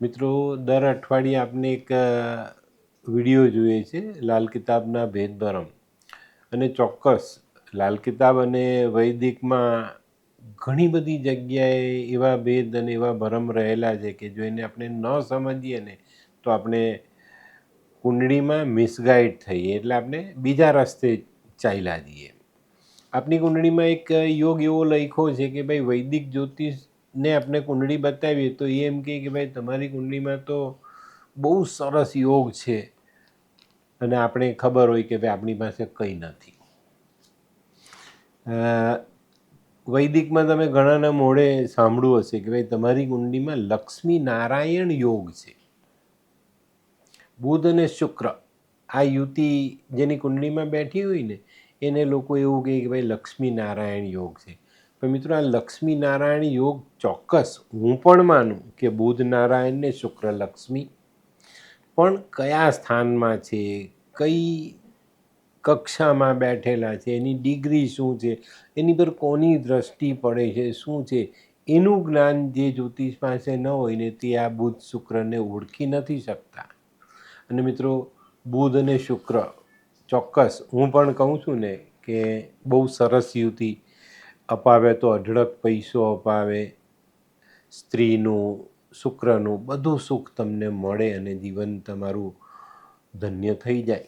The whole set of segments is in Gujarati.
મિત્રો, દર અઠવાડિયે આપને એક વીડિયો જોઈએ છે, લાલ કિતાબના ભેદભરમ અને ચોક્કસ, લાલ કિતાબ અને વૈદિકમાં ઘણી બધી જગ્યાએ એવા ભેદ અને એવા ભરમ રહેલા છે કે જો એને આપણે ન સમજીએ ને, તો આપણે કુંડળીમાં મિસગાઈડ થઈએ. એટલે આપણે બીજા રસ્તે ચાલ્યા જઈએ. આપની કુંડળીમાં એક યોગ એવો લખ્યો છે કે, ભાઈ, વૈદિક જ્યોતિષને આપણે કુંડળી બતાવીએ તો એ એમ કહે કે ભાઈ તમારી કુંડળીમાં તો બહુ સરસ યોગ છે. અને આપણે ખબર હોય કે ભાઈ આપણી પાસે કંઈ નથી. વૈદિકમાં તમે ઘણાના મોઢે સાંભળ્યું હશે કે ભાઈ તમારી કુંડળીમાં લક્ષ્મી નારાયણ યોગ છે. બુધ અને શુક્ર, આ યુતિ જેની કુંડળીમાં બેઠી હોય ને, એને લોકો એવું કહે કે ભાઈ લક્ષ્મી નારાયણ યોગ છે. પણ મિત્રો આ લક્ષ્મી નારાયણ યોગ ચોક્કસ હું પણ માનું કે બુધ નારાયણ ને શુક્ર લક્ષ્મી. પણ કયા સ્થાનમાં છે? કઈ કક્ષામાં બેઠેલા છે? એની ડિગ્રી શું છે? એની પર કોની દ્રષ્ટિ પડે છે? શું છે? એનું જ્ઞાન જે જ્યોતિષ પાસે ન હોય ને તે આ બુધ શુક્રને ઓળખી નથી શકતા. અને મિત્રો, બુધ અને શુક્ર ચોક્કસ હું પણ કહું છું ને કે બહુ સરસ યુતિ અપાવે તો અઢળક પૈસો અપાવે. સ્ત્રીનું, શુક્રનું બધું સુખ તમને મળે અને જીવન તમારું ધન્ય થઈ જાય.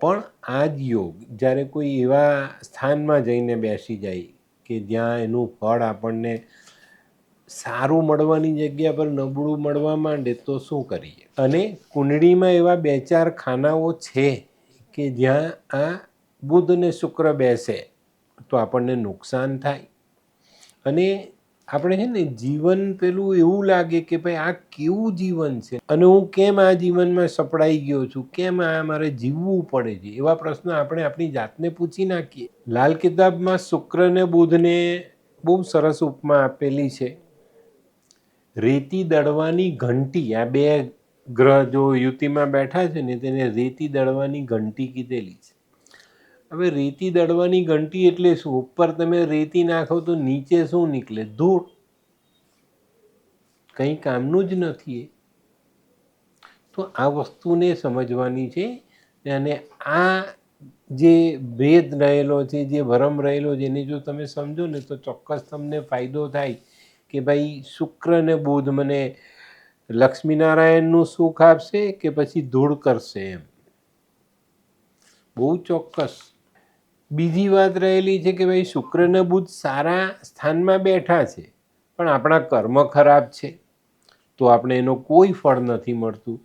પણ આ જ યોગ જ્યારે કોઈ એવા સ્થાનમાં જઈને બેસી જાય કે જ્યાં એનું ફળ આપણને સારું મળવાની જગ્યા પર નબળું મળવા માંડે તો શું કરીએ? અને કુંડળીમાં એવા બે ચાર ખાનાઓ છે કે જ્યાં આ બુધ અને શુક્ર બેસે. તો આપણને નુકસાન થાય. અને આપણે છે ને જીવન પેલું એવું લાગે કે ભાઈ આ કેવું જીવન છે? અને હું કેમ આ જીવનમાં સપડાઈ ગયો છું? કેમ આ મારે જીવવું પડે છે? એવા પ્રશ્ન આપણે આપણી જાતને પૂછી નાખીએ. લાલ કિતાબમાં શુક્ર ને બુધને બહુ સરસ ઉપમા આપેલી છે. રેતી દળવાની ઘંટી, આ બે ગ્રહ જો યુતિમાં બેઠા છે ને તેને રેતી દળવાની ઘંટી કીધેલી છે. હવે રેતી દળવાની ઘંટી એટલે શું? ઉપર તમે રેતી નાખો તો નીચે શું નીકળે? ધૂળ. કંઈ કામનું જ નથી એ. તો આ વસ્તુને સમજવાની છે અને આ જે ભેદ રહેલો છે, જે ભરમ રહેલો છે, એને જો તમે સમજો ને તો ચોક્કસ તમને ફાયદો થાય કે ભાઈ શુક્ર ને બુધ મને લક્ષ્મીનારાયણનું સુખ આપશે કે પછી ધૂળ કરશે એમ? બહુ ચોક્કસ. બીજી વાત રહેલી છે કે ભાઈ શુક્રને બુધ સારા સ્થાનમાં બેઠા છે, પણ આપણા કર્મ ખરાબ છે, તો આપણે એનો કોઈ ફળ નથી મળતું.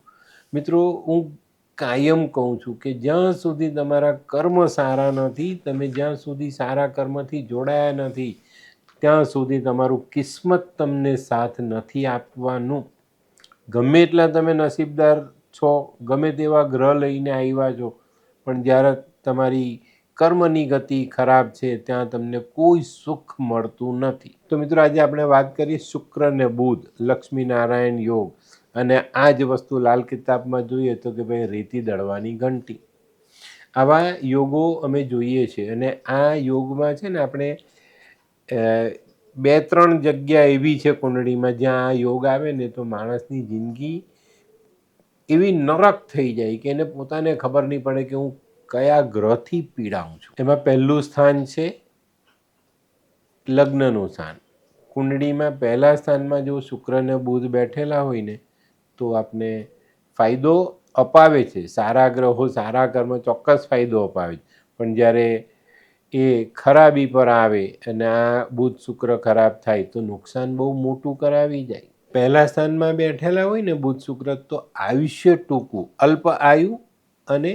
મિત્રો, હું કાયમ કહું છું કે જ્યાં સુધી તમારા કર્મ સારા નથી, તમે જ્યાં સુધી સારા કર્મથી જોડાયા નથી, ત્યાં સુધી તમારું કિસ્મત તમને સાથ નથી આપવાનું. ગમે એટલા તમે નસીબદાર છો, ગમે તેવા ગ્રહ લઈને આવ્યા છો, પણ જ્યારે તમારી કર્મની ગતિ ખરાબ છે, ત્યાં તમને કોઈ સુખ મળતું નથી. તો મિત્રો, આજે આપણે વાત કરીએ શુક્ર ને બુધ, લક્ષ્મીનારાયણ યોગ. અને આ જ વસ્તુ લાલ કિતાબમાં જોઈએ તો કે ભાઈ રેતી દળવાની ઘંટી. આવા યોગો અમે જોઈએ છીએ અને આ યોગમાં છે ને આપણે બે ત્રણ જગ્યા એવી છે કુંડળીમાં જ્યાં આ યોગ આવે ને તો માણસની જિંદગી એવી નરક થઈ જાય કે એને પોતાને ખબર નહીં પડે કે હું કયા ગ્રહથી પીડાઉં છું? એમાં પહેલું સ્થાન છે લગ્નનું સ્થાન. કુંડળીમાં પહેલા સ્થાનમાં જો શુક્ર અને બુધ બેઠેલા હોય ને, તો આપને ફાયદો અપાવે છે. સારા ગ્રહો, સારા કર્મ ચોક્કસ ફાયદો અપાવે છે. પણ જ્યારે એ ખરાબી પર આવે અને આ બુધ શુક્ર ખરાબ થાય, તો નુકસાન બહુ મોટું કરાવી જાય. પહેલા સ્થાનમાં બેઠેલા હોય ને બુધ શુક્ર, તો આયુષ્ય ટૂંકું, અલ્પ આયુ અને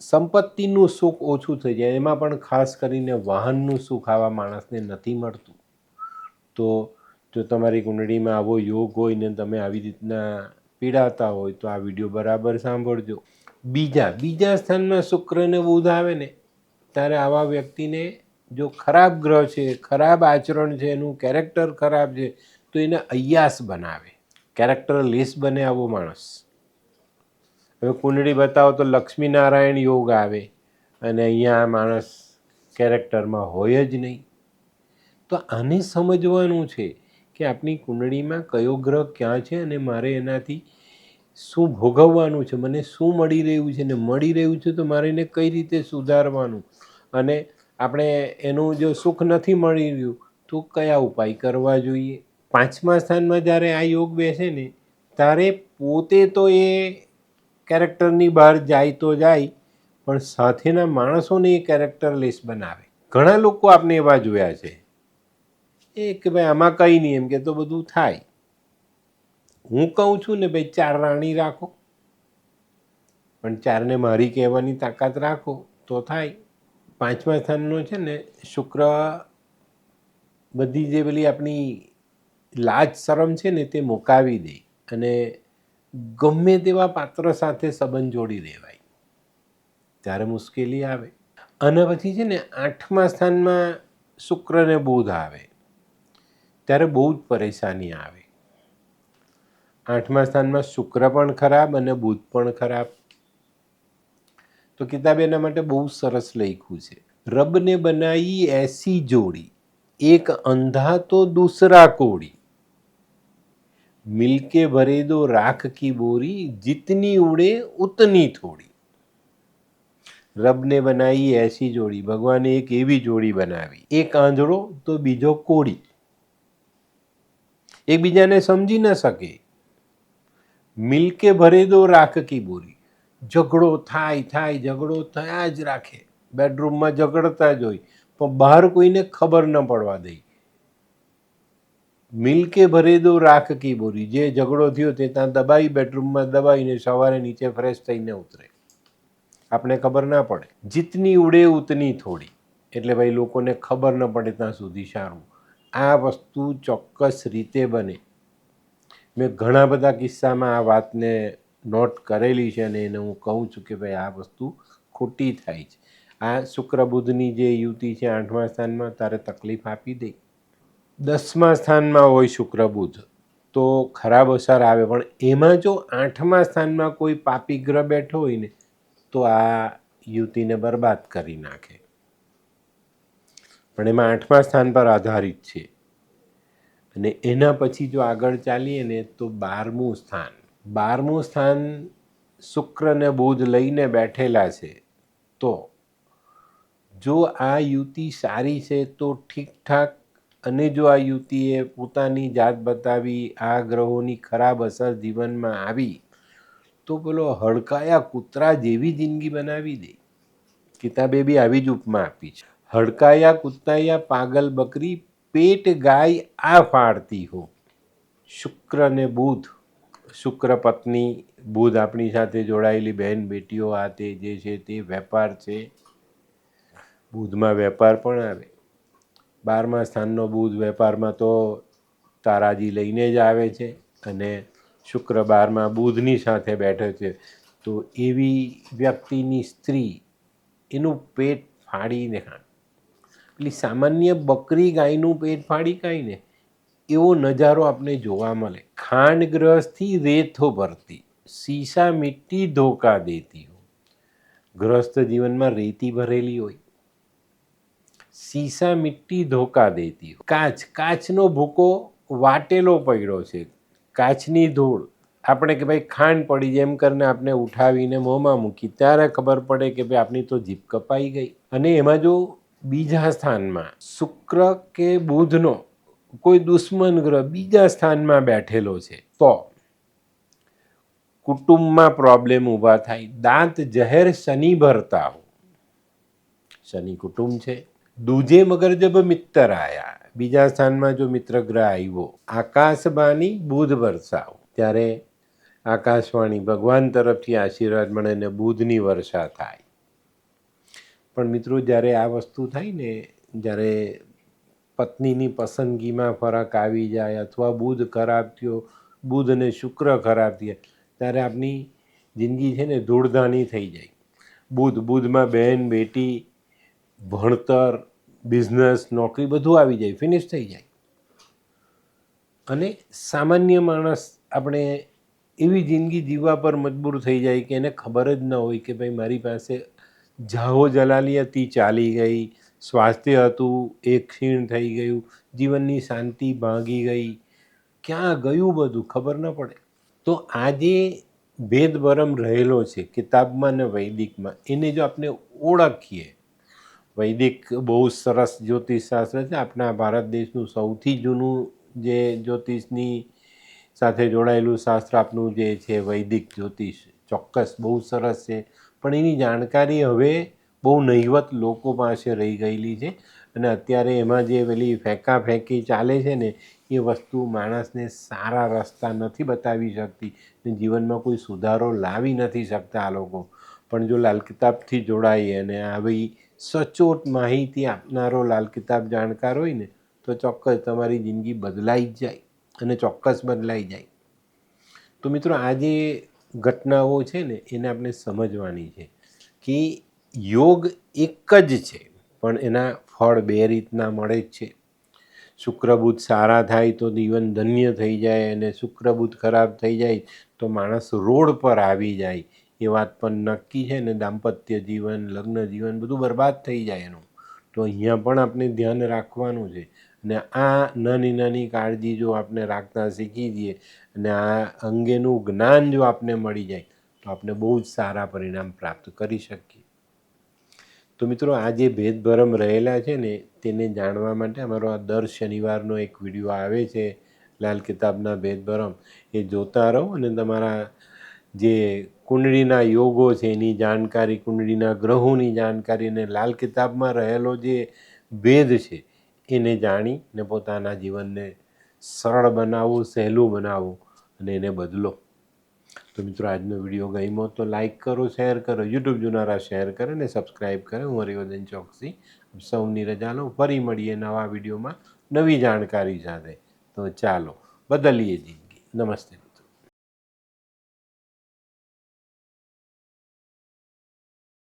સંપત્તિનું સુખ ઓછું થઈ જાય, એમાં પણ ખાસ કરીને વાહનનું સુખ આવા માણસને નથી મળતું. તો જો તમારી કુંડળીમાં આવો યોગ હોય ને તમે આવી રીતના પીડાતા હોય તો આ વીડિયો બરાબર સાંભળજો. બીજા બીજા સ્થાનમાં શુક્રને બુધ આવે ને, ત્યારે આવા વ્યક્તિને જો ખરાબ ગ્રહ છે, ખરાબ આચરણ છે, એનું કેરેક્ટર ખરાબ છે, તો એને અયાસ બનાવે. કેરેક્ટર લેસ બને આવો માણસ. હવે કુંડળી બતાવો તો લક્ષ્મીનારાયણ યોગ આવે અને અહીંયા માણસ કેરેક્ટરમાં હોય જ નહીં. તો આને સમજવાનું છે કે આપણી કુંડળીમાં કયો ગ્રહ ક્યાં છે અને મારે એનાથી શું ભોગવવાનું છે? મને શું મળી રહ્યું છે? ને મળી રહ્યું છે તો મારે એને કઈ રીતે સુધારવાનું? અને આપણે એનું જો સુખ નથી મળી રહ્યું તો કયા ઉપાય કરવા જોઈએ? પાંચમા સ્થાનમાં જ્યારે આ યોગ બેસે ને, ત્યારે પોતે તો એ કેરેક્ટરની બહાર જાય તો જાય, પણ સાથેના માણસોને એ કેરેક્ટરલેસ બનાવે. ઘણા લોકો આપણે એવા જોયા છે. એ કે ભાઈ, આમાં કંઈ નહીં, એમ કે તો બધું થાય. હું કહું છું ને ભાઈ, ચાર રાણી રાખો. પણ ચારને મારી કહેવાની તાકાત રાખો, તો થાય. પાંચમા સ્થાનનો છે ને, શુક્ર બધી જે પેલી આપણી લાજ શરમ છે ને તે મુકાવી દે. અને ગમે તેવા પાત્ર સાથે સંબંધ જોડી દેવાય. ત્યારે મુશ્કેલી આવે. અને પછી છે ને આઠમા સ્થાનમાં શુક્ર ને બુધ આવે. ત્યારે બહુ જ પરેશાની આવે. આઠમા સ્થાનમાં શુક્ર પણ ખરાબ અને બુધ પણ ખરાબ. તો કિતાબ એના માટે બહુ સરસ લખ્યું છે. રબને બનાવી એસી જોડી. એક અંધા તો દૂસરા કોડી મિલકે ભરે દો રાખ કી બોરી જીતની ઉડે ઉતની થોડી રબને બનાવી એસી જોડી ભગવાને એક એવી જોડી બનાવી એક આંધળો તો બીજો કોળી એકબીજાને સમજી ન શકે મિલકે ભરે દો રાખ કી બોરી ઝઘડો થાય થાય ઝઘડો થયા જ રાખે બેડરૂમમાં ઝઘડતા જ હોય પણ બહાર કોઈને ખબર ન પડવા દઈ। મિલકે ભરે દો રાખ કી બોરી? જે ઝઘડો થયો તે ત્યાં દબાઈ, બેડરૂમમાં દબાઈને સવારે નીચે ફ્રેશ થઈને ઉતરે. આપણે ખબર ના પડે. જીતની ઉડે, ઉતની થોડી. એટલે ભાઈ લોકોને ખબર ન પડે ત્યાં સુધી સારું. આ વસ્તુ ચોક્કસ રીતે બને. મેં ઘણા બધા કિસ્સામાં આ વાતને નોટ કરેલી છે અને એને હું કહું છું કે ભાઈ આ વસ્તુ ખોટી થાય છે. આ શુક્ર બુધની જે યુતિ છે આઠમા સ્થાનમાં, તારે તકલીફ આપી દે. દસમા સ્થાનમાં હોય શુક્ર બુધ, તો ખરાબ અસર આવે. પણ એમાં જો આઠમા સ્થાનમાં કોઈ પાપી ગ્રહ બેઠો હોય ને, તો આ યુતિને બરબાદ કરી નાખે. પણ એમાં આઠમા સ્થાન પર આધારિત છે. અને એના પછી જો આગળ ચાલીએ ને, તો બારમું સ્થાન. બારમું સ્થાન શુક્ર ને બુધ લઈને બેઠેલા છે, તો જો આ યુતિ સારી છે, તો ઠીકઠાક અને જો આ યુવતીએ પોતાની જાત બતાવી, આ ગ્રહોની ખરાબ અસર જીવનમાં આવી, તો પેલો હડકાયા કૂતરા જેવી જિંદગી બનાવી દે. કિતાબે બી આવી જ ઉપમા આપી છે. હડકાયા કૂતાયા પાગલ બકરી પેટ ગાય આ ફાળતી હો. શુક્ર ને બુધ. શુક્ર પત્ની, બુધ આપણી સાથે જોડાયેલી બહેન, બેટીઓ આ તે જે છે તે વેપાર છે. બુધમાં વેપાર પણ આવે. બારમા સ્થાનનો બુધ વેપારમાં તો તારાજી લઈને જ આવે છે અને શુક્ર બારમાં બુધની સાથે બેઠો છે. તો એવી વ્યક્તિની સ્ત્રી એનું પેટ ફાડીને પેલી સામાન્ય બકરી ગાયનું પેટ ફાડી કાંઈ ને, એવો નજારો આપણે જોવા મળે. ખાંડ ગ્રહસ્થી રેતો ભરતી, સીસા મિટ્ટી ધોકા દેતી હો ગ્રસ્ત જીવનમાં રેતી ભરેલી હોય. સીસા મિટ્ટી ધોકા દેતી કાચ, કાચનો ભૂકો વાટેલો પડ્યો છે. કાચની ધૂળ. આપણે કે ભાઈ ખાંડ પડી જેમ કરીને આપણે ઉઠાવીને મોંમાં મૂકી, ત્યારે ખબર પડે કે ભાઈ આપણી તો જીભ કપાઈ ગઈ. અને એમાં જો બીજા સ્થાનમાં શુક્ર કે બુધનો કોઈ દુશ્મન ગ્રહ બીજા સ્થાનમાં બેઠેલો છે, તો કુટુંબમાં પ્રોબ્લેમ ઊભા થાય. દાંત જહેર શનિ ભરતા હો શનિ કુટુંબ છે. દૂજે મગર જબ મિત્ર આયા. બીજા સ્થાનમાં જો મિત્ર ગ્રહ આવ્યો આકાશબાની બુધ વરસાવ. ત્યારે આકાશવાણી ભગવાન તરફથી આશીર્વાદ મળે ને બુધની વર્ષા થાય. પણ મિત્રો, જ્યારે આ વસ્તુ થાય ને, જ્યારે પત્નીની પસંદગીમાં ફરક આવી જાય અથવા બુધ ખરાબ થયો, બુધ અને શુક્ર ખરાબ થયા, ત્યારે આપની જિંદગી છે ને ધૂળધાની થઈ જાય. બુધ, બુધમાં બહેન બેટી ભણતર બિઝનેસ નોકરી બધું આવી જાય ફિનિશ થઈ જાય. અને સામાન્ય માણસ આપણે એવી જિંદગી જીવવા પર મજબૂર થઈ જાય કે એને ખબર જ ન હોય કે ભાઈ મારી પાસે જાહો જલાલી હતી ચાલી ગઈ, સ્વાસ્થ્ય હતું, એ ક્ષીણ થઈ ગયું, જીવનની શાંતિ ભાંગી ગઈ. ક્યાં ગયું બધું? ખબર ન પડે. તો આજે ભેદભરમ રહેલો છે, કિતાબમાં ને વૈદિકમાં. એને જો આપણે ઓળખીએ વૈદિક બહુ સરસ જ્યોતિષશાસ્ત્ર છે. આપણા ભારત દેશનું સૌથી જૂનું જે જ્યોતિષની સાથે જોડાયેલું શાસ્ત્ર આપનું જે છે વૈદિક જ્યોતિષ. ચોક્કસ બહુ સરસ છે. પણ એની જાણકારી હવે બહુ નહીવત લોકો પાસે રહી ગયેલી છે અને અત્યારે એમાં જે પેલી ફેંકા ફેંકી ચાલે છે ને, એ વસ્તુ માણસને સારા રસ્તા નથી બતાવી શકતી ને જીવનમાં કોઈ સુધારો લાવી નથી શકતા આ લોકો. પણ જો લાલ કિતાબથી જોડાઈએ અને આવી સચોટ માહિતી આપનારો લાલ કિતાબ જાણકાર હોય ને, તો ચોક્કસ તમારી જિંદગી બદલાઈ જ જાય અને ચોક્કસ બદલાઈ જાય. તો મિત્રો, આ જે ઘટનાઓ છે ને, એને આપણે સમજવાની છે કે યોગ એક જ છે, પણ એના ફળ બે રીતના મળે જ છે. શુક્રબુધ સારા થાય તો જીવન ધન્ય થઈ જાય અને શુક્રબુધ ખરાબ થઈ જાય તો માણસ રોડ પર આવી જાય. એ વાત પણ નક્કી છે ને દાંપત્ય જીવન, લગ્ન જીવન બધું બરબાદ થઈ જાય એનું. તો અહીંયા પણ આપણે ધ્યાન રાખવાનું છે. અને આ નાની નાની કાળજી જો આપણે રાખતા શીખી જઈએ અને આ અંગેનું જ્ઞાન જો આપને મળી જાય, તો આપણે બહુ જ સારા પરિણામ પ્રાપ્ત કરી શકીએ. તો મિત્રો આ જે ભેદભરમ રહેલા છે ને તેને જાણવા માટે અમારો આ દર શનિવારનો એક વીડિયો આવે છે, લાલ કિતાબના ભેદભરમ. એ જોતા રહો અને તમારા જે કુંડળીના યોગો છે, એની જાણકારી, કુંડળીના ગ્રહોની જાણકારી અને લાલ કિતાબમાં રહેલો જે ભેદ છે, એને જાણી ને પોતાના જીવનને સરળ બનાવવું સહેલું બનાવવું અને એને બદલો. તો મિત્રો, આજનો વીડિયો ગમ્યો તો લાઇક કરો, શેર કરો, યુટ્યુબ જોનારા શેર કરે ને સબસ્ક્રાઈબ કરે. હું હરિવર્ધન ચોકસી સૌની રજા લો ફરી મળીએ નવા વિડીયોમાં નવી જાણકારી સાથે. તો ચાલો, બદલીએ જિંદગી. નમસ્તે.